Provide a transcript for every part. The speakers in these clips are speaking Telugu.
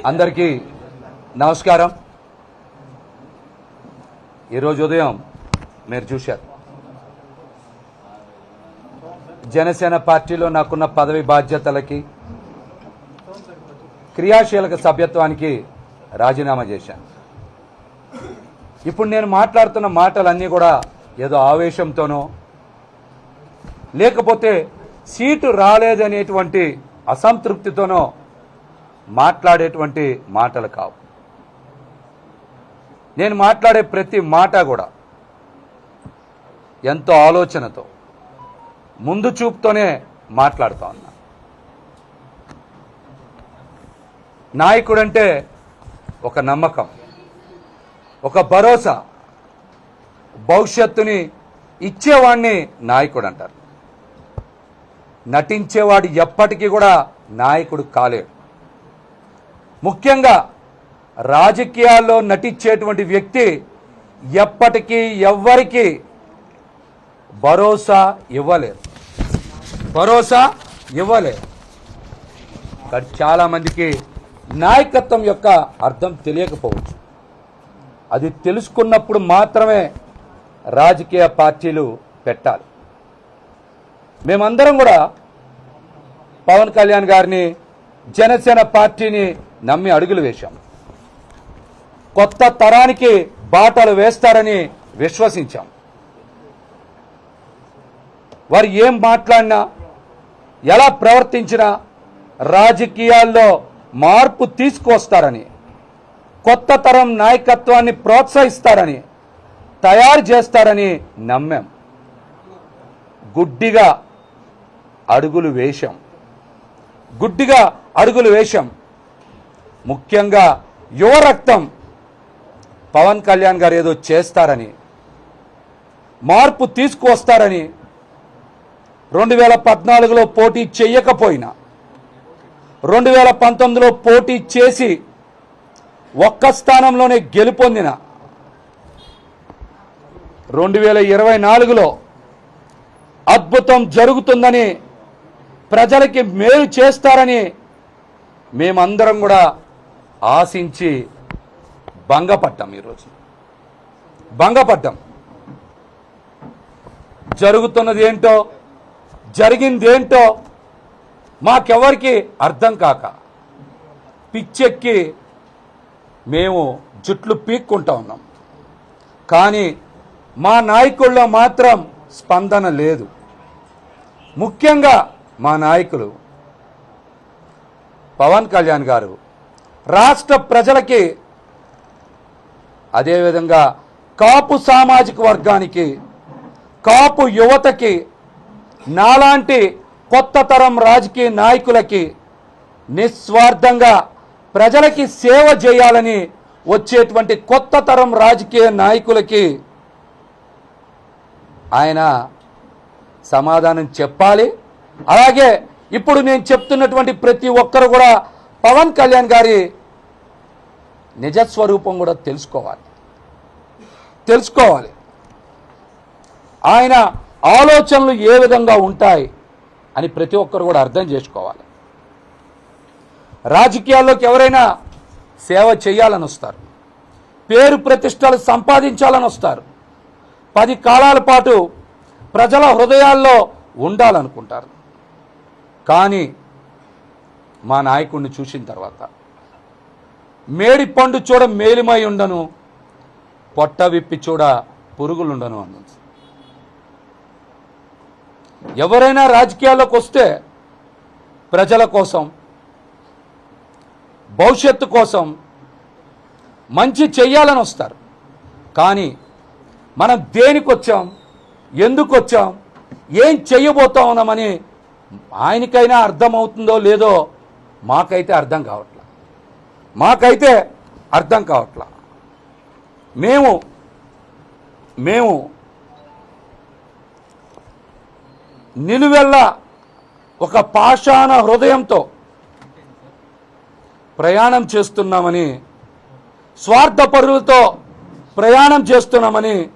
అందరికీ నమస్కారం. ఈరోజు ఉదయం మీరు చూశారు. జనసేన పార్టీలో నాకున్న పదవి బాధ్యతలకి క్రియాశీలక సభ్యత్వానికి రాజీనామా చేశాను. ఇప్పుడు నేను మాట్లాడుతున్న మాటలన్నీ కూడా ఏదో ఆవేశంతోనో లేకపోతే సీటు రాలేదనేటువంటి అసంతృప్తితోనో మాట్లాడేటువంటి మాటలు కావు. నేను మాట్లాడే ప్రతి మాట కూడా ఎంతో ఆలోచనతో ముందు చూపుతోనే మాట్లాడుతా ఉన్నా. నాయకుడంటే ఒక నమ్మకం ఒక భరోసా భవిష్యత్తుని ఇచ్చేవాడిని నాయకుడు అంటారు నటించేవాడు ఎప్పటికీ కూడా నాయకుడు కాలేడు. ముఖ్యంగా రాజకీయాల్లో నటించేటువంటి వ్యక్తి ఎప్పటికీ ఎవ్వరికీ భరోసా ఇవ్వలేరు భరోసా ఇవ్వలేరు కానీ చాలామందికి నాయకత్వం యొక్క అర్థం తెలియకపోవచ్చు. అది తెలుసుకున్నప్పుడు మాత్రమే రాజకీయ పార్టీలు పెట్టాలి. మేమందరం కూడా పవన్ కళ్యాణ్ గారిని జనసేన పార్టీని నమ్మి అడుగులు వేశాం. కొత్త తరానికి బాటలు వేస్తారని విశ్వసించాం. వారు ఏం మాట్లాడినా ఎలా ప్రవర్తించినా రాజకీయాల్లో మార్పు తీసుకొస్తారని కొత్త తరం నాయకత్వాన్ని ప్రోత్సహిస్తారని తయారు చేస్తారని నమ్మాం. గుడ్డిగా అడుగులు వేశాం. గుడ్డిగా అడుగులు వేశాం. ముఖ్యంగా యువ రక్తం. పవన్ కళ్యాణ్ గారు ఏదో చేస్తారని మార్పు తీసుకువస్తారని రెండు వేల పద్నాలుగులో పోటీ చేయకపోయినా రెండు వేల పంతొమ్మిదిలో పోటీ చేసి ఒక్క స్థానంలోనే గెలుపొందిన రెండు వేల ఇరవై నాలుగులో అద్భుతం జరుగుతుందని ప్రజలకి మేలు చేస్తారని మేమందరం కూడా ఆశించి భంగపడ్డాం ఈరోజు. భంగపడ్డాం. జరుగుతున్నది ఏంటో జరిగిందేంటో మాకెవరికి అర్థం కాక పిచ్చెక్కి మేము జుట్లు పీక్కుంటా ఉన్నాం. కానీ మా నాయకుల్లో మాత్రం స్పందన లేదు. ముఖ్యంగా మా నాయకులు పవన్ కళ్యాణ్ గారు రాష్ట్ర ప్రజలకి అదేవిధంగా కాపు సామాజిక వర్గానికి కాపు యువతకి నాలాంటి కొత్త తరం రాజకీయ నాయకులకి నిస్వార్థంగా ప్రజలకి సేవ చేయాలని వచ్చేటువంటి కొత్త తరం రాజకీయ నాయకులకి ఆయన సమాధానం చెప్పాలి. అలాగే ఇప్పుడు నేను చెప్తున్నటువంటి ప్రతి ఒక్కరు కూడా పవన్ కళ్యాణ్ గారి నిజస్వరూపం కూడా తెలుసుకోవాలి. తెలుసుకోవాలి. ఆయన ఆలోచనలు ఏ విధంగా ఉంటాయి అని ప్రతి ఒక్కరు కూడా అర్థం చేసుకోవాలి. రాజకీయాల్లోకి ఎవరైనా సేవ చేయాలని వస్తారు. పేరు ప్రతిష్టలు సంపాదించాలని వస్తారు. పది కాలాల పాటు ప్రజల హృదయాల్లో ఉండాలనుకుంటారు. కానీ మా నాయకుడిని చూసిన తర్వాత మేడి పండు చూడ మేలిమై ఉండను పొట్ట విప్పి చూడ పురుగులుండను అన్నది ఎవరైనా రాజకీయాల్లోకి వస్తే ప్రజల కోసం భవిష్యత్తు కోసం మంచి చెయ్యాలని వస్తారు. కానీ మనం దేనికి వచ్చాం ఎందుకు వచ్చాం ఏం చెయ్యబోతా ఉన్నామని ఆయనకైనా అర్థమవుతుందో లేదో మాకైతే అర్థం కావట్లా. మాకైతే అర్థం కావట్లా. మేము మేము నిలువెల్ల ఒక పాషాణ హృదయంతో ప్రయాణం చేస్తున్నామని స్వార్థపరులతో ప్రయాణం చేస్తున్నామని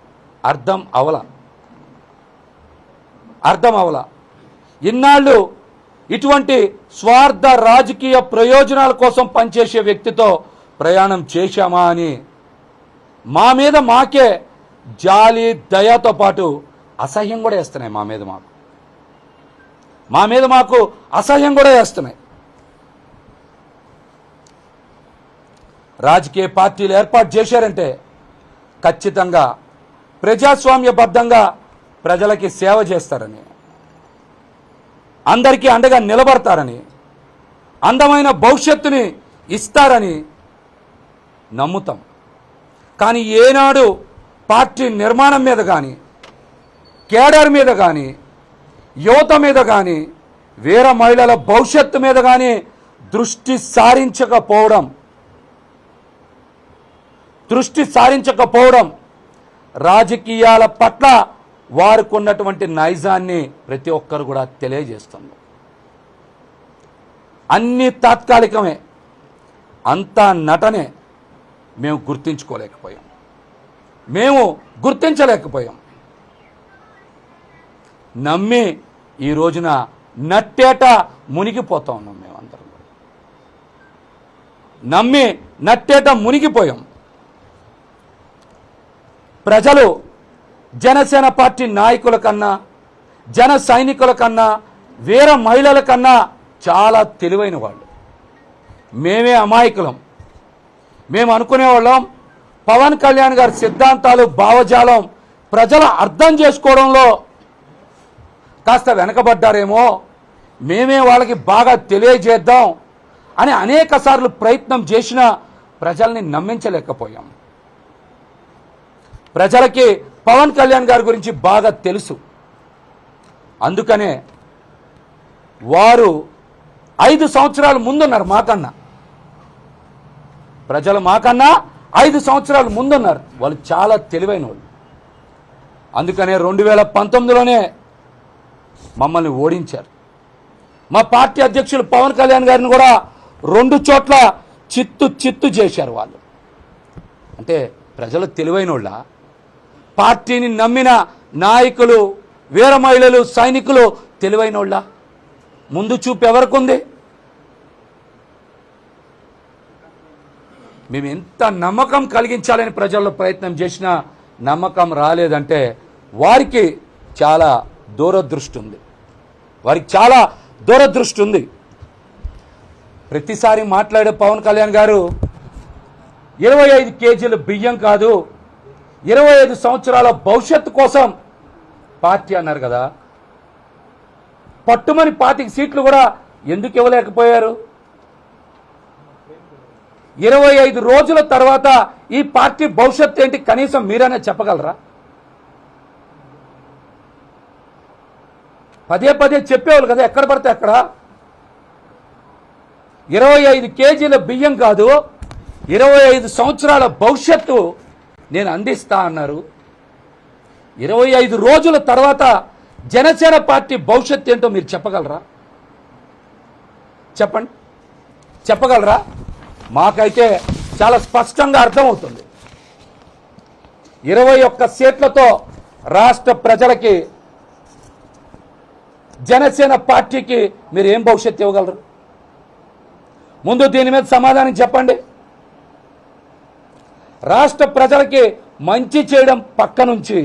అర్థం అవల. అర్థం అవలా. ఇన్నాళ్ళు ఇటువంటి స్వార్థ రాజకీయ ప్రయోజనాల కోసం పనిచేసే వ్యక్తితో ప్రయాణం చేశామా అని మా మీద మాకే జాలి దయతో పాటు అసహ్యం కూడా వేస్తున్నాయి మా మీద మాకు. మా మీద మాకు అసహ్యం కూడా వేస్తున్నాయి. రాజకీయ పార్టీలు ఏర్పాటు చేశారంటే ఖచ్చితంగా ప్రజాస్వామ్యబద్ధంగా ప్రజలకి సేవ చేస్తారని. అందరికీ అండగా నిలబడతారని అందమైన భవిష్యత్తుని ఇస్తారని నమ్ముతాం. కానీ ఏనాడు పార్టీ నిర్మాణం మీద కానీ కేడర్ మీద కానీ యువత మీద కానీ వీర మహిళల భవిష్యత్తు మీద కానీ దృష్టి సారించకపోవడం దృష్టి సారించకపోవడం రాజకీయాల పట్ల వారికి ఉన్నటువంటి నైజాన్ని ప్రతి ఒక్కరు కూడా తెలియజేస్తుంది అన్ని తాత్కాలికమే అంతా నటనే మేము గుర్తించుకోలేకపోయాం. మేము గుర్తించలేకపోయాం. నమ్మి ఈ రోజున నట్టేట మునిగిపోతా ఉన్నాం మేమందరం నమ్మి నట్టేట మునిగిపోయాం. ప్రజలు జనసేన పార్టీ నాయకుల కన్నా జన సైనికుల కన్నా వీర మహిళల కన్నా చాలా తెలివైన వాళ్ళు. మేమే అమాయకులం. మేము అనుకునేవాళ్ళం పవన్ కళ్యాణ్ గారి సిద్ధాంతాలు భావజాలం ప్రజలు అర్థం చేసుకోవడంలో కాస్త వెనకబడ్డారేమో మేమే వాళ్ళకి బాగా తెలియజేద్దాం అని అనేక సార్లు ప్రయత్నం చేసినా ప్రజల్ని నమ్మించలేకపోయాం. ప్రజలకి పవన్ కళ్యాణ్ గారి గురించి బాగా తెలుసు. అందుకనే వారు ఐదు సంవత్సరాల ముందున్నారు మాకన్నా. ప్రజలు మాకన్నా ఐదు సంవత్సరాలు ముందున్నారు. వాళ్ళు చాలా తెలివైన వాళ్ళు అందుకనే రెండు వేల పంతొమ్మిదిలోనే మమ్మల్ని ఓడించారు. మా పార్టీ అధ్యక్షులు పవన్ కళ్యాణ్ గారిని కూడా రెండు చోట్ల చిత్తు చిత్తు చేశారు వాళ్ళు. అంటే ప్రజలు తెలివైన వాళ్ళ పార్టీని నమ్మిన నాయకులు వీర మహిళలు సైనికులు తెలివైన వాళ్ళ ముందు చూపు ఎవరికుంది? మేము ఎంత నమ్మకం కలిగించాలని ప్రజల్లో ప్రయత్నం చేసినా నమ్మకం రాలేదంటే వారికి చాలా దూరదృష్టి ఉంది. వారికి చాలా దూరదృష్టి ఉంది. ప్రతిసారి మాట్లాడే పవన్ కళ్యాణ్ గారు ఇరవై ఐదు కేజీల బియ్యం కాదు ఇరవై ఐదు సంవత్సరాల భవిష్యత్తు కోసం పార్టీ అన్నారు కదా. పట్టుమని పాతిక సీట్లు కూడా ఎందుకు ఇవ్వలేకపోయారు? ఇరవై ఐదు రోజుల తర్వాత ఈ పార్టీ భవిష్యత్తు ఏంటి కనీసం మీరైనా చెప్పగలరా? పదే పదే చెప్పేవాళ్ళు కదా ఎక్కడ పడితే అక్కడ. ఇరవై ఐదు కేజీల బియ్యం కాదు ఇరవై ఐదు సంవత్సరాల భవిష్యత్తు నేను అందిస్తా అన్నారు. ఇరవై ఐదు రోజుల తర్వాత జనసేన పార్టీ భవిష్యత్తు ఏంటో మీరు చెప్పగలరా? చెప్పండి. చెప్పగలరా? మాకైతే చాలా స్పష్టంగా అర్థమవుతుంది. ఇరవై ఒక్క సీట్లతో రాష్ట్ర ప్రజలకి జనసేన పార్టీకి మీరు ఏం భవిష్యత్తు ఇవ్వగలరు? ముందు దీని మీద సమాధానం చెప్పండి. రాష్ట్ర ప్రజలకి మంచి చేయడం పక్క నుంచి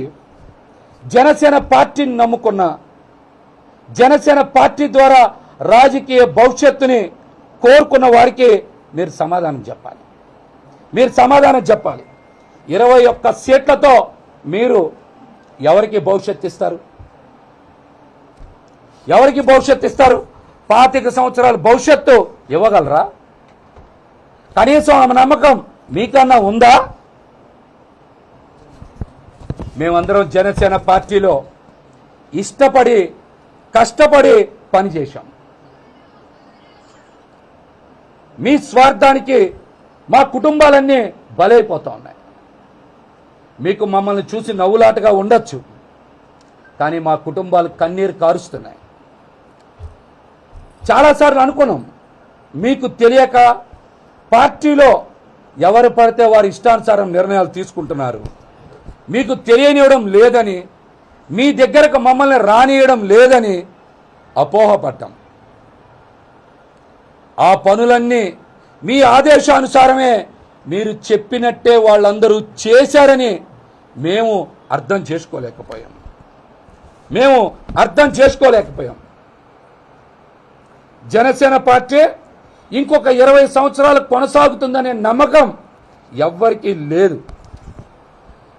జనసేన పార్టీని నమ్ముకున్న జనసేన పార్టీ ద్వారా రాజకీయ భవిష్యత్తుని కోరుకున్న వారికి మీరు సమాధానం చెప్పాలి. మీరు సమాధానం చెప్పాలి. ఇరవై ఒక్క సీట్లతో మీరు ఎవరికి భవిష్యత్తు ఇస్తారు? ఎవరికి భవిష్యత్తు ఇస్తారు? పాతిక సంవత్సరాల భవిష్యత్తు ఇవ్వగలరా? కనీసం ఆమె నమ్మకం మీకన్నా ఉందా? మేమందరం జనసేన పార్టీలో ఇష్టపడి కష్టపడి పనిచేశాం. మీ స్వార్థానికి మా కుటుంబాలన్నీ బలైపోతా ఉన్నాయి. మీకు మమ్మల్ని చూసి నవ్వులాటగా ఉండొచ్చు కానీ మా కుటుంబాలు కన్నీరు కారుస్తున్నాయి. చాలాసార్లు అనుకున్నాం మీకు తెలియక పార్టీలో ఎవరు పడితే వారి ఇష్టానుసారం నిర్ణయాలు తీసుకుంటున్నారు. మీకు తెలియనివ్వడం లేదని మీ దగ్గరకు మమ్మల్ని రానియడం లేదని అపోహపడ్డాం. ఆ పనులన్నీ మీ ఆదేశానుసారమే మీరు చెప్పినట్టే వాళ్ళందరూ చేశారని మేము అర్థం చేసుకోలేకపోయాం. మేము అర్థం చేసుకోలేకపోయాం. జనసేన పార్టీ ఇంకొక ఇరవై సంవత్సరాలు కొనసాగుతుందనే నమ్మకం ఎవ్వరికీ లేదు.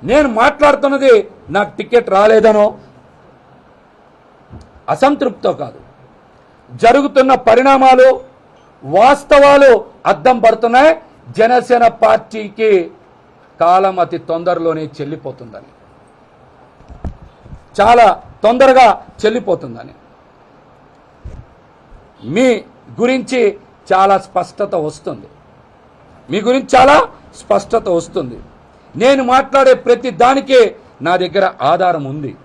నేను మాట్లాడుతున్నది నాకు టికెట్ రాలేదనో అసంతృప్తితో కాదు. జరుగుతున్న పరిణామాలు వాస్తవాలు అద్దం పడుతున్నాయి. జనసేన పార్టీకి కాలం అతి తొందరలోనే చెల్లిపోతుందని. చాలా తొందరగా చెల్లిపోతుందని. మీ గురించి చాలా స్పష్టత వస్తుంది. మీ గురించి చాలా స్పష్టత వస్తుంది. నేను మాట్లాడే ప్రతి దానికే నా దగ్గర ఆధారం ఉంది.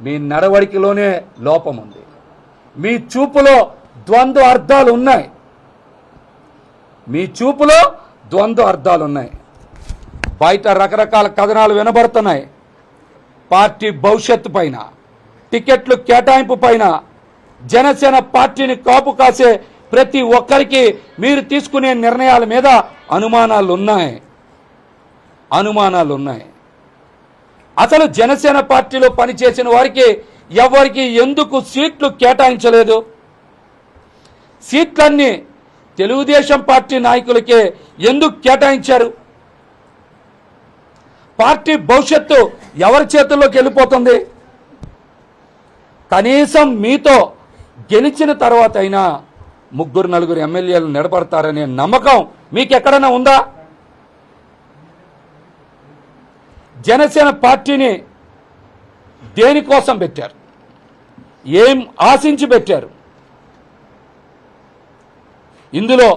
మీ నడవడికలోనే లోపం ఉంది. మీ చూపులో ద్వంద్వ అర్థాలు ఉన్నాయి. మీ చూపులో ద్వంద్వ అర్థాలు ఉన్నాయి. బయట రకరకాల కథనాలు వినబడుతున్నాయి. పార్టీ భవిష్యత్తు పైన టికెట్లు కేటాయింపు పైన జనసేన పార్టీని కాపు కాసే ప్రతి ఒక్కరికి మీరు తీసుకునే నిర్ణయాల మీద అనుమానాలు ఉన్నాయి అనుమానాలు ఉన్నాయి అసలు జనసేన పార్టీలో పనిచేసిన వారికి ఎవరికి ఎందుకు సీట్లు కేటాయించలేదు? సీట్లన్నీ తెలుగుదేశం పార్టీ నాయకులకే ఎందుకు కేటాయించారు? పార్టీ భవిష్యత్తు ఎవరి చేతుల్లోకి వెళ్ళిపోతుంది? కనీసం మీతో గెలిచిన తర్వాత అయినా ముగ్గురు నలుగురు ఎమ్మెల్యేలు నిలబడతారనే నమ్మకం మీకు ఎక్కడైనా ఉందా? జనసేన పార్టీని దేనికోసం పెట్టారు? ఏం ఆశించి పెట్టారు? ఇందులో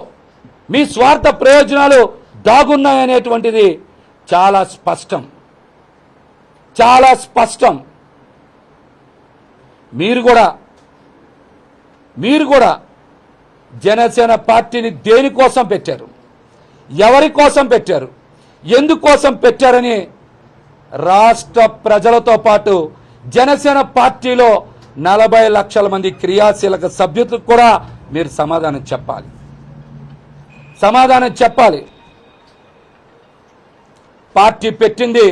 మీ స్వార్థ ప్రయోజనాలు దాగున్నాయనేటువంటిది చాలా స్పష్టం. చాలా స్పష్టం. మీరు కూడా మీరు కూడా జనసేన పార్టీని దేనికోసం పెట్టారు? ఎవరి కోసం పెట్టారు? ఎందుకోసం పెట్టారని రాష్ట్ర ప్రజలతో పాటు జనసేన పార్టీలో నలభై లక్షల మంది క్రియాశీలక సభ్యులకు కూడా మీరు సమాధానం చెప్పాలి. సమాధానం చెప్పాలి. పార్టీ పెట్టింది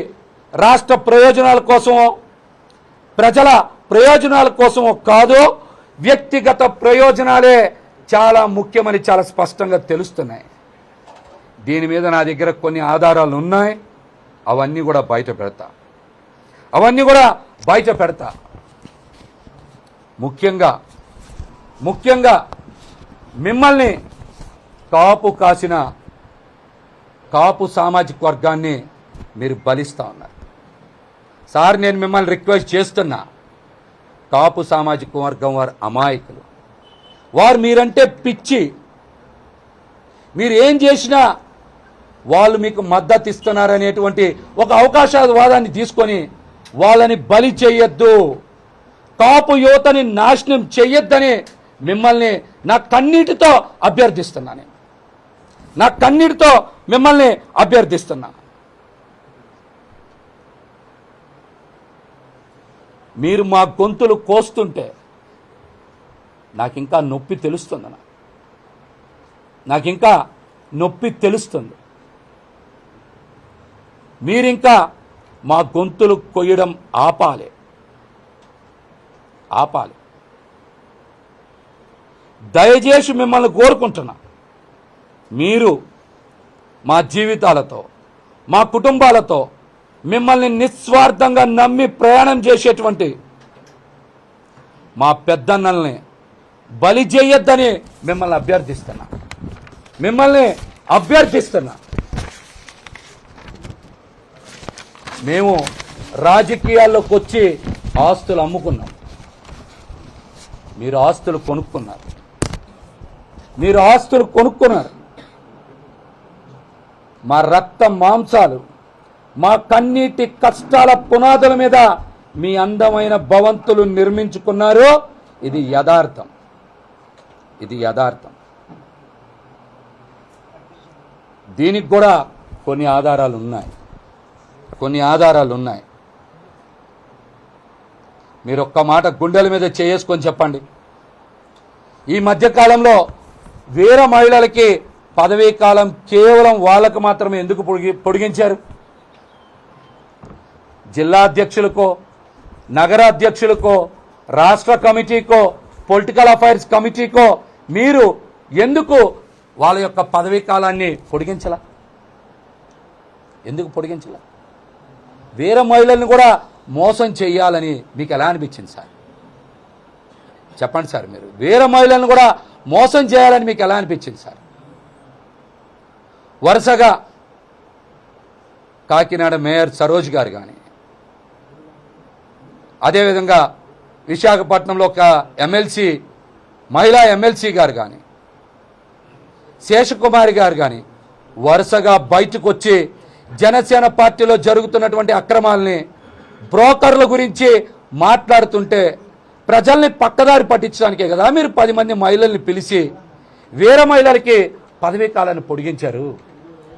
రాష్ట్ర ప్రయోజనాల కోసమో ప్రజల ప్రయోజనాల కోసమో కాదు వ్యక్తిగత ప్రయోజనాలే చాలా ముఖ్యమని చాలా స్పష్టంగా తెలుస్తున్నాయి. దీని మీద నా దగ్గర కొన్ని ఆధారాలు ఉన్నాయి. అవన్నీ కూడా బయట పెడతా. అవన్నీ కూడా బయట పెడతా. ముఖ్యంగా ముఖ్యంగా మిమ్మల్ని కాపు కాసిన కాపు సామాజిక వర్గాన్ని మీరు బలిస్తూ ఉన్నారు. సార్ నేను మిమ్మల్ని రిక్వెస్ట్ చేస్తున్నా. కాపు సామాజిక వర్గం వారు అమాయకులు. వారు మీరంటే పిచ్చి. మీరు ఏం చేసినా వాళ్ళు మీకు మద్దతు ఇస్తున్నారనేటువంటి ఒక అవకాశవాదాన్ని తీసుకొని వాళ్ళని బలి చేయొద్దు. కాపు యువతని నాశనం చెయ్యొద్దని మిమ్మల్ని నా కన్నీటితో అభ్యర్థిస్తున్నా నేను. నా కన్నీటితో మిమ్మల్ని అభ్యర్థిస్తున్నా. మీరు మా గొంతులు కోస్తుంటే నాకు ఇంకా నొప్పి తెలుస్తుంది నాకు ఇంకా నొప్పి తెలుస్తుంది. మీరింకా మా గొంతులు కొయ్యడం ఆపాలి. ఆపాలి. దయచేసి మిమ్మల్ని కోరుకుంటున్నా. మీరు మా జీవితాలతో మా కుటుంబాలతో మిమ్మల్ని నిస్వార్థంగా నమ్మి ప్రయాణం చేసేటువంటి మా పెద్దన్నల్ని బలి చేయొద్దని మిమ్మల్ని అభ్యర్థిస్తున్నా. మిమ్మల్ని అభ్యర్థిస్తున్నా. మేము రాజకీయాల్లోకి వచ్చి ఆస్తులు అమ్ముకున్నాం. మీరు ఆస్తులు కొనుక్కున్నారు. మీరు ఆస్తులు కొనుక్కున్నారు. మా రక్త మాంసాలు మా కన్నీటి కష్టాల పునాదుల మీద మీ అందమైన భవంతులు నిర్మించుకున్నారు ఇది యథార్థం. ఇది యథార్థం. దీనికి కూడా కొన్ని ఆధారాలు ఉన్నాయి. కొన్ని ఆధారాలు ఉన్నాయి. మీరు ఒక్క మాట గుండెల మీద చేసుకొని చెప్పండి. ఈ మధ్యకాలంలో వేరే మహిళలకి పదవీ కాలం కేవలం వాళ్ళకు మాత్రమే ఎందుకు పొడిగి పొడిగించారు? జిల్లా అధ్యక్షులకో నగర అధ్యక్షులకో రాష్ట్ర కమిటీకో పొలిటికల్ అఫైర్స్ కమిటీకో మీరు ఎందుకు వాళ్ళ యొక్క పదవీ కాలాన్ని పొడిగించలా? ఎందుకు పొడిగించలా? వేరే మహిళల్ని కూడా మోసం చేయాలని మీకు ఎలా అనిపించింది సార్? చెప్పండి సార్ మీరు. వేరే మహిళలను కూడా మోసం చేయాలని మీకు ఎలా అనిపించింది సార్? వరుసగా కాకినాడ మేయర్ సరోజ్ గారు కానీ అదేవిధంగా విశాఖపట్నంలో ఒక ఎమ్మెల్సీ మహిళా ఎమ్మెల్సీ గారు కానీ శేషకుమారి గారు కానీ వరుసగా బయటకు వచ్చి జనసేన పార్టీలో జరుగుతున్నటువంటి అక్రమాలని బ్రోకర్ల గురించి మాట్లాడుతుంటే ప్రజల్ని పక్కదారి పట్టించడానికే కదా మీరు పది మంది మహిళల్ని పిలిచి వేరే మహిళలకి పదవీ కాలాన్ని పొడిగించారు.